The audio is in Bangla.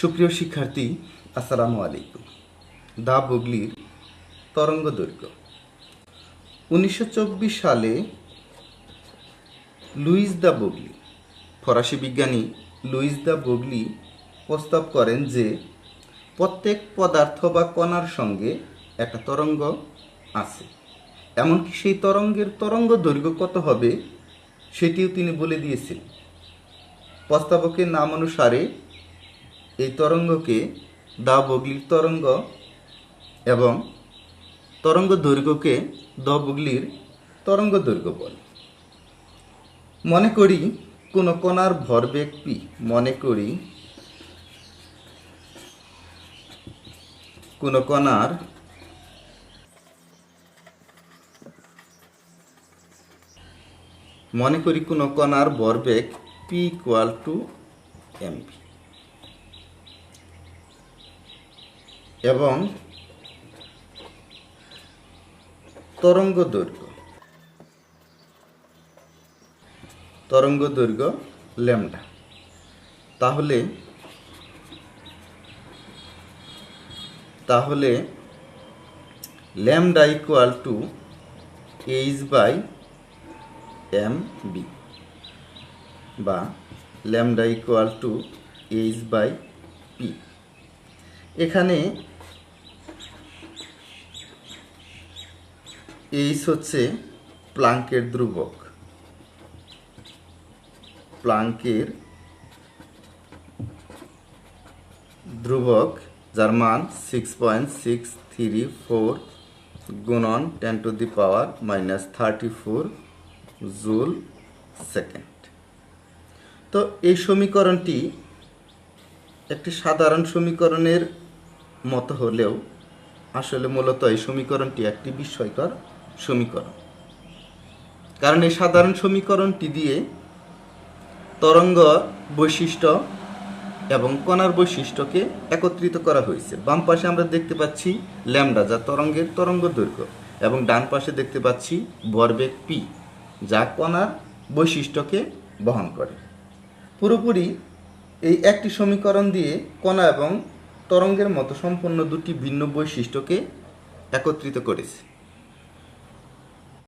সুপ্রিয় শিক্ষার্থী, আসসালামু আলাইকুম। দা বুগলির তরঙ্গ দৈর্ঘ্য। উনিশশো চব্বিশ সালে লুইস দা বগলি, ফরাসি বিজ্ঞানী লুইস দা বগলি প্রস্তাব করেন যে, প্রত্যেক পদার্থ বা কণার সঙ্গে একটা তরঙ্গ আছে। এমনকি সেই তরঙ্গের তরঙ্গ দৈর্ঘ্য কত হবে, সেটিও তিনি বলে দিয়েছিলেন। প্রস্তাবকের নাম অনুসারে এই তরঙ্গকে দা বগলির তরঙ্গ এবং তরঙ্গ দৈর্ঘ্যকে দ বগলির তরঙ্গ দৈর্ঘ্য বলে। মনে করি কোনো কণার ভরবেগ পি মনে করি কোনো কণার মনে করি কোনো কণার ভরবেগ পি ইকুয়াল টু এমপি এবং তরঙ্গ দৈর্ঘ্য তরঙ্গ দৈর্ঘ্য ল্যামডা। তাহলে তাহলে lambda equal to H by M v বা lambda equal to H by P এখানে এইচ হচ্ছে প্লাঙ্কের ধ্রুবক। প্লাঙ্কের ধ্রুবক যার মান six point six three four গুণন ten to the power minus thirty four joule second তো এই সমীকরণটি একটি সাধারণ সমীকরণের মতো হলেও আসলে মূলত এই সমীকরণটি একটি বিস্ময়কর সমীকরণ। কারণ এই সাধারণ সমীকরণটি দিয়ে তরঙ্গ বৈশিষ্ট্য এবং কণার বৈশিষ্ট্যকে একত্রিত করা হয়েছে। বাম পাশে আমরা দেখতে পাচ্ছি ল্যামডা, যা তরঙ্গের তরঙ্গ দৈর্ঘ্য, এবং ডান পাশে দেখতে পাচ্ছি ভরবেগ পি যা কণার বৈশিষ্ট্যকে বহন করে। পুরোপুরি এই একটি সমীকরণ দিয়ে কণা এবং তরঙ্গের মতো সম্পন্ন দুটি ভিন্ন বৈশিষ্ট্যকে একত্রিত করেছে।